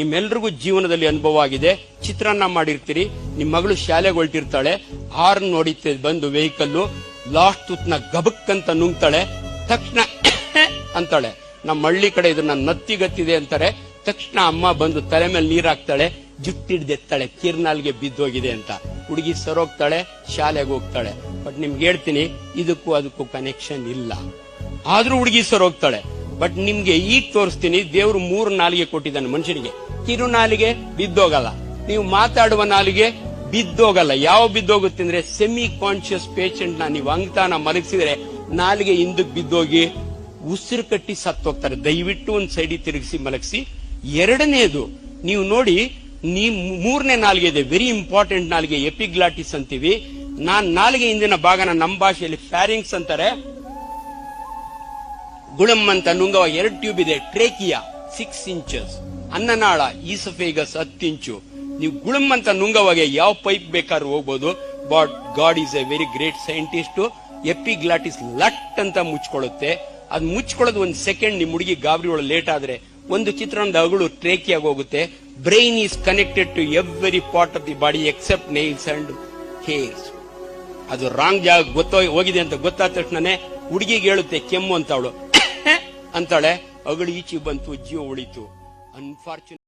ನಿಮ್ಮೆಲ್ರಿಗೂ ಜೀವನದಲ್ಲಿ ಅನುಭವ ಆಗಿದೆ ಚಿತ್ರಾನ್ನ ಮಾಡಿರ್ತೀರಿ. ನಿಮ್ಮ ಮಗಳು ಶಾಲೆಗೆ ಹೊರಟಿರ್ತಾಳೆ. ಹಾರ್ನ್ ನೋಡಿತ್ತೆ, ಬಂದು ವೆಹಿಕಲ್ ಲಾಸ್ಟ್ ತುತ್ನ ಗಬಕ್ ಅಂತ ನುಂಗ್ತಾಳೆ. ತಕ್ಷಣ ಅಂತಾಳೆ. ನಮ್ಮ ಹಳ್ಳಿ ಕಡೆ ಇದನ್ನ ನತ್ತಿಗತ್ತಿದೆ ಅಂತಾರೆ. ತಕ್ಷಣ ಅಮ್ಮ ಬಂದು ತಲೆ ಮೇಲೆ ನೀರ್ ಹಾಕ್ತಾಳೆ ಜುಟ್ಟಿಡ್ದೆತ್ತಾಳೆ ಕಿರ್ನಾಲ್ಗೆ ಬಿದ್ದೋಗಿದೆ ಅಂತ. ಹುಡುಗಿ ಸರೋಗ್ತಾಳೆ, ಶಾಲೆಗೆ ಹೋಗ್ತಾಳೆ. ಬಟ್ ನಿಮ್ಗೆ ಹೇಳ್ತೀನಿ, ಇದಕ್ಕೂ ಅದಕ್ಕೂ ಕನೆಕ್ಷನ್ ಇಲ್ಲ. ಆದ್ರೂ ಹುಡುಗಿ ಸರೋಗ್ತಾಳೆ. ಬಟ್ ನಿಮ್ಗೆ ಈಗ ತೋರಿಸ್ತೀನಿ, ದೇವ್ರು ಮೂರು ನಾಲಿಗೆ ಕೊಟ್ಟಿದ್ದಾನೆ ಮನುಷ್ಯನಿಗೆ. ಕಿರು ನಾಲಿಗೆ ಬಿದ್ದೋಗಲ್ಲ. ನೀವು ಮಾತಾಡುವ ನಾಲಿಗೆ ಬಿದ್ದೋಗಲ್ಲ. ಯಾವ ಬಿದ್ದೋಗುತ್ತೆ ಅಂದ್ರೆ ಸೆಮಿ ಕಾನ್ಶಿಯಸ್ ಪೇಷಂಟ್ನ ನೀವು ಅಂಗತಾನ ಮಲಗಿಸಿದ್ರೆ ನಾಲಿಗೆ ಹಿಂದಕ್ಕೆ ಬಿದ್ದೋಗಿ ಉಸಿರು ಕಟ್ಟಿ ಸತ್ತೋಗ್ತಾರೆ. ದಯವಿಟ್ಟು ಒಂದು ಸೈಡಿ ತಿರುಗಿಸಿ ಮಲಗಿಸಿ. ಎರಡನೇದು, ನೀವು ನೋಡಿ ನೀ ಮೂರನೇ ನಾಲಿಗೆ ಇದೆ. ವೆರಿ ಇಂಪಾರ್ಟೆಂಟ್ ನಾಲಿಗೆ ಎಪಿಗ್ಲಾಟಿಸ್ ಅಂತೀವಿ. ನಾನ್ ನಾಲಿಗೆ ಹಿಂದಿನ ಭಾಗನ ನಮ್ಮ ಭಾಷೆಯಲ್ಲಿ ಫ್ಯಾರಿಂಗ್ಸ್ ಅಂತಾರೆ. ಗುಳಂ ಅಂತ ನುಂಗವ ಎರಡು ಟ್ಯೂಬ್ ಇದೆ. ಟ್ರೇಕಿಯಾ ಸಿಕ್ಸ್ ಇಂಚಸ್ ಅನ್ನನಾಳ ಈಸಫೇಗಸ್ ಹತ್ತು ಇಂಚು. ನೀವು ಗುಳಮ್ ಅಂತ ನುಂಗವಾಗೆ ಯಾವ ಪೈಪ್ ಬೇಕಾದ್ರೂ ಹೋಗ್ಬೋದು. But God is a very great scientist epiglottis ಲಟ್ ಅಂತ ಮುಚ್ಕೊಳ್ಳುತ್ತೆ. ಅದ್ ಮುಚ್ಕೊಳ್ಳೋದು ಒಂದ್ ಸೆಕೆಂಡ್ ನಿಮ್ ಹುಡುಗಿ ಗಾಬರಿ ಒಳಗೆ ಲೇಟ್ ಆದ್ರೆ ಒಂದು ಚಿತ್ರಣದ ಅಗಳು ಟ್ರೇಕಿಯಾಗಿ ಹೋಗುತ್ತೆ. Brain is connected to every part of the body except nails and hairs ಅದು ರಾಂಗ್ ಜಾಗ ಗೊತ್ತೋ ಹೋಗಿದೆ ಅಂತ ಗೊತ್ತಾದ ತಕ್ಷಣನೇ ಹುಡುಗಿಗೆ ಹೇಳುತ್ತೆ, ಕೆಮ್ಮು ಅಂತ ಅವಳು. ಅಂತಾಳೆ ಅಗಳು ಈಚೆ ಬಂತು ಜೀವ ಉಳಿತು. ಅನ್ಫಾರ್ಚುನೇಟ್